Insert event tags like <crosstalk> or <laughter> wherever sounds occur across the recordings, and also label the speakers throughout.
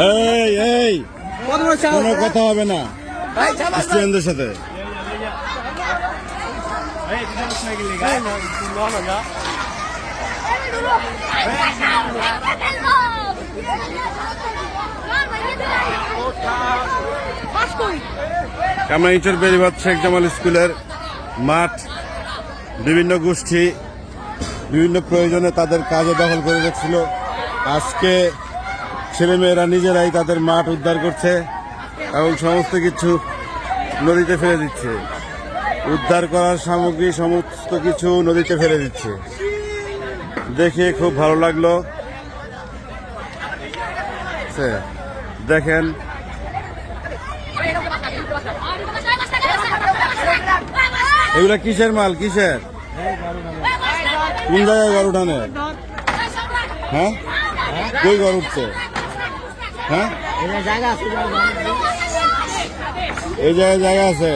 Speaker 1: এই এই। কোনো কথা হবে না। স্টুডেন্টদের সাথে। কামরাইচর বেরিবাদ শেখ জামাল স্কুলের মাঠ বিভিন্ন গোষ্ঠী বিভিন্ন প্রয়োজনে তাদের কাজে দখল করে রেখেছিল। আজকে ছেলেমেয়েরা নিজেরাই তাদের মাঠ উদ্ধার করছে এবং সমস্ত কিছু নদীতে ফেলে দিচ্ছে। উদ্ধার করার সামগ্রী, সমস্ত কিছু নদীতে ফেলে দিচ্ছে। দেখে খুব ভালো লাগল। দেখেন। এগুলা কিসের মাল? কিসের? কোন জায়গায় ঘর উঠানে হ্যাঁ? কই গরু উঠছে? হ্যাঁ? এই জায়গায় জায়গা আছে?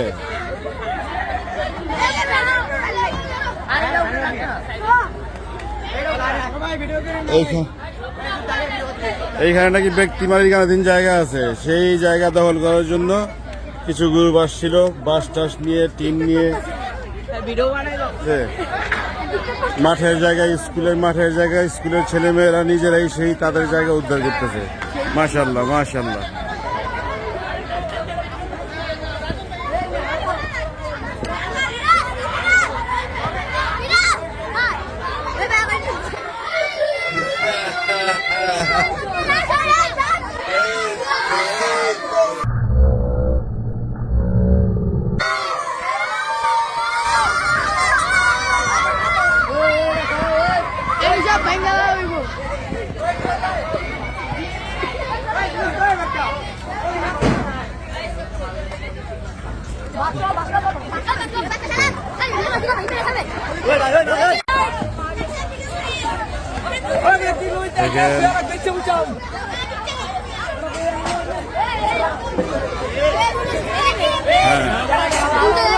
Speaker 1: এইখানে এইখানে নাকি ব্যক্তি মালিকানাধীন জায়গা আছে। সেই জায়গা দখল করার জন্য কিছু গ্রুপ ছিল বাস টাস নিয়ে টিন নিয়ে।
Speaker 2: ভিডিও বানাই
Speaker 1: মাঠের জায়গায়, স্কুলের মাঠের জায়গায়, স্কুলের ছেলেমেয়েরা নিজেরাই সেই তাদের জায়গা উদ্ধার করতেছে। মাশাল্লাহ মাশাল্লাহ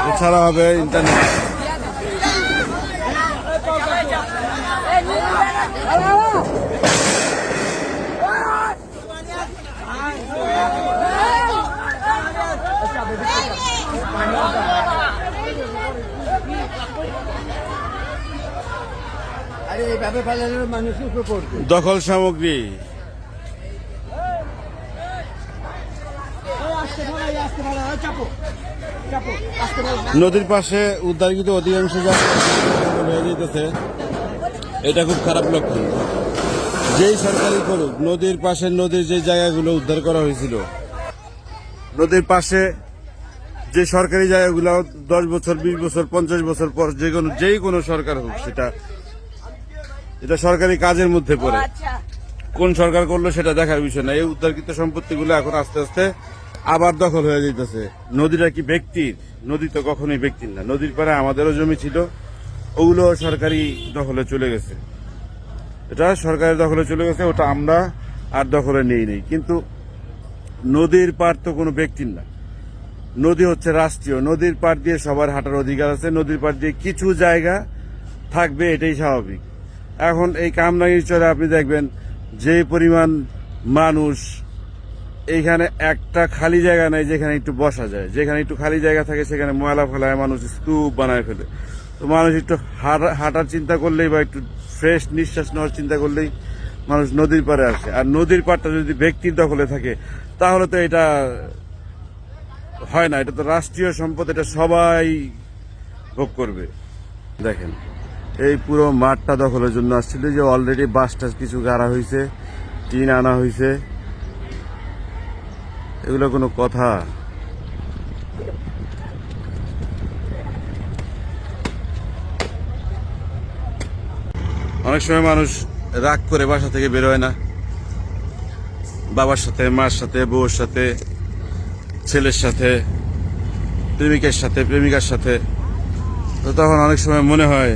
Speaker 1: এছাড়া হবে ইন্টারনেট
Speaker 2: আরে এইভাবে ফেলালে মানুষ উপরে পড়বে
Speaker 1: দখল সামগ্রী। নদীর পাশে উদ্ধারকৃত অধিকাংশ যেতেছে এটা খুব খারাপ লক্ষণ। যেই সরকারি করুক নদীর পাশে নদীর যে জায়গাগুলো উদ্ধার করা হয়েছিল নদীর পাশে যে সরকারি জায়গাগুলো দশ বছর বিশ বছর পঞ্চাশ বছর পর যে কোনো যেই কোনো সরকার হোক সেটা এটা সরকারি কাজের মধ্যে পড়ে। কোন সরকার করল সেটা দেখার বিষয় না। এই উদ্ধারকৃত সম্পত্তিগুলো এখন আস্তে আস্তে আবার দখল হয়ে যেতেছে নদীটা কি ব্যক্তির? নদী তো কখনোই ব্যক্তির না। নদীর পাড়ে আমাদেরও জমি ছিল ওগুলো সরকারি দখলে চলে গেছে। এটা সরকারের দখলে চলে গেছে ওটা আমরা আর দখলে নেই নেই। কিন্তু নদীর পার তো কোনো ব্যক্তির না। নদী হচ্ছে রাষ্ট্রীয়। নদীর পার দিয়ে সবার হাঁটার অধিকার আছে। নদীর পার দিয়ে কিছু জায়গা থাকবে এটাই স্বাভাবিক। এখন এই কামরাঙ্গীর চরে আপনি দেখবেন যে পরিমাণ মানুষ এইখানে একটা খালি জায়গা নেই যেখানে একটু বসা যায়। যেখানে একটু খালি জায়গা থাকে সেখানে ময়লা ফেলায় মানুষ স্তূপ বানায় ফেলে। তো মানুষ একটু হাঁটা- হাঁটার চিন্তা করলেই বা একটু ফ্রেশ, নিঃশ্বাস নেওয়ার চিন্তা করলেই মানুষ নদীর পাড়ে আসে। আর নদীর পাড়টা যদি ব্যক্তির দখলে থাকে, তাহলে তো এটা হয় না। এটা তো রাষ্ট্রীয় সম্পদ, এটা সবাই ভোগ করবে। দেখেন। এই পুরো মাঠটা দখলের জন্য আসছিল যে অলরেডি বাস টাস কিছু গাড়া হয়েছে টিন আনা হয়েছে এগুলো কোনো কথা। অনেক সময় মানুষ রাগ করে বাসা থেকে বেরোয় না। বাবার সাথে, মার সাথে, বউর সাথে, ছেলের সাথে, প্রেমিকের সাথে, প্রেমিকার সাথে। তো তখন অনেক সময় মনে হয়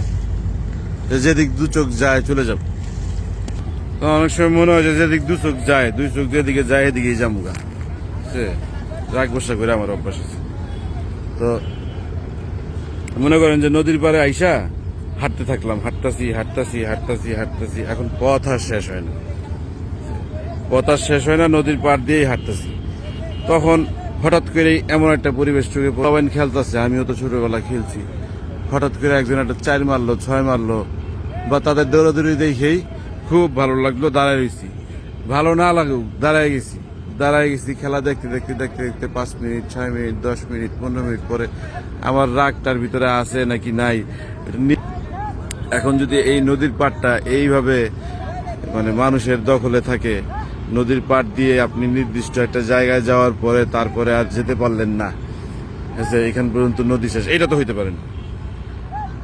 Speaker 1: যে যেদিক দু চোখ যায় চলে যাব। অনেক সময় মনে হয় যে যেদিক দু চোখ যায়, দুই চোখ যেদিকে যায় এদিকেই যামুগা সে রাগ বসা করে আমার অভ্যাস আছে। তো মনে করেন যে নদীর পাড়ে আইসা হাঁটতে থাকলাম, হাঁটতাছি হাঁটতাছি হাঁটতাছি হাঁটতাছি, এখন পথ আর শেষ হয় না। পথ আর শেষ হয় না, নদীর পাড় দিয়েই হাঁটতেছি। তখন হঠাৎ করে এমন একটা পরিবেশ চোখে পড়াবেন খেলতেছে, আমিও তো ছোটবেলা খেলছি। হঠাৎ করে একজন একটা চার মারলো, ছয় মারলো বা তাদের দৌড়াদৌড়ি দেখেই খুব ভালো লাগল, দাঁড়ায় রয়েছি ভালো না লাগুক, দাঁড়ায় গেছি। দাঁড়ায় গেছি, খেলা দেখতে দেখতে দেখতে দেখতে পাঁচ মিনিট, ছয় মিনিট, দশ মিনিট, পনেরো মিনিট পরে আমার রাগটার ভিতরে আছে নাকি নাই? এখন যদি এই নদীর পাড়টা এইভাবে মানে মানুষের দখলে থাকে, নদীর পাড় দিয়ে আপনি নির্দিষ্ট একটা জায়গায় যাওয়ার পরে তারপরে আর যেতে পারলেন না। আচ্ছা এখান পর্যন্ত নদী শেষ। এটা তো হইতে পারে না।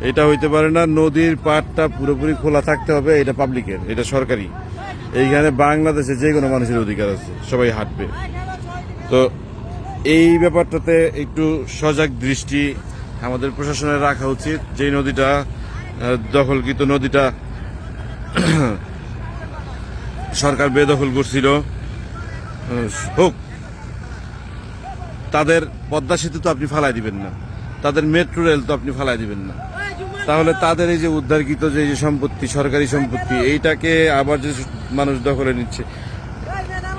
Speaker 1: এটা হইতে পারে না, নদীর পাড়টা পুরোপুরি খোলা থাকতে হবে, এটা পাবলিকের, এটা সরকারি। এইখানে বাংলাদেশে যে কোনো মানুষের অধিকার আছে, সবাই হাঁটবে। তো এই ব্যাপারটাতে একটু সজাগ দৃষ্টি আমাদের প্রশাসনের রাখা উচিত যে নদীটা দখলকৃত নদীটা <clears throat> সরকার বেদখল করছিল হোক। তাদের পদ্মা সেতু তো আপনি ফালাই দিবেন না, তাদের মেট্রো রেল তো আপনি ফালাই দিবেন না। তাহলে তাদের এই যে উদ্ধারকৃত যে যে সম্পত্তি, সরকারি সম্পত্তি, এইটাকে আবার যে মানুষ দখলে নিচ্ছে,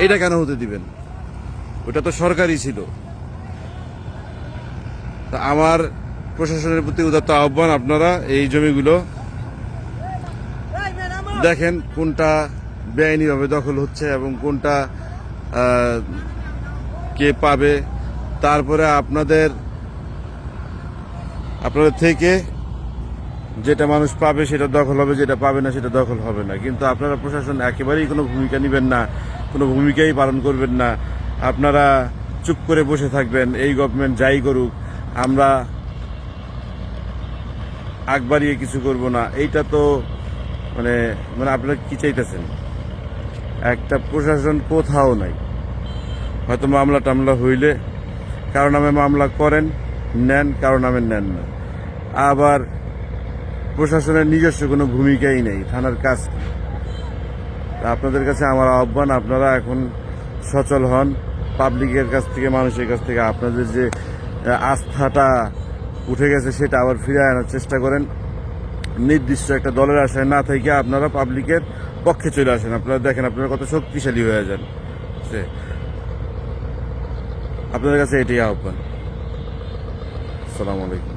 Speaker 1: এটা কেন হতে দিবেন? ওটা তো সরকারি ছিল। তা আমার প্রশাসনের প্রতি উদাত্ত আহ্বান আপনারা, এই জমিগুলো। দেখেন কোনটা বেআইনিভাবে দখল হচ্ছে এবং কোনটা কে পাবে। তারপরে আপনাদের আপনাদের থেকে যেটা মানুষ পাবে সেটা দখল হবে, যেটা পাবে না সেটা দখল হবে না। কিন্তু আপনারা প্রশাসন একেবারেই কোনো ভূমিকা নেবেন না, কোনো ভূমিকাই পালন করবেন না। আপনারা চুপ করে বসে থাকবেন, এই গভর্নমেন্ট যাই করুক, আমরা আগ বাড়িয়ে কিছু করব না। এইটা তো মানে মানে আপনারা কি চাইতেছেন? একটা প্রশাসন কোথাও নাই। হয়তো মামলা টামলা হইলে কারও নামে মামলা করেন, নেন, কারও নামে নেন না। আবার প্রশাসনের নিজস্ব কোনো ভূমিকাই নেই, থানার কাজ আপনাদের কাছে আমার আহ্বান, আপনারা এখন সচল হন। পাবলিকের কাছ থেকে, মানুষের কাছ থেকে আপনাদের যে আস্থাটা উঠে গেছে সেটা আবার ফিরে আনার চেষ্টা করেন। নির্দিষ্ট একটা দলের আশায় না থেকে আপনারা পাবলিকের পক্ষে চলে আসেন। আপনারা দেখেন, আপনারা কত শক্তিশালী হয়ে যান। আপনাদের কাছে এটাই আহ্বান। আসসালামু আলাইকুম।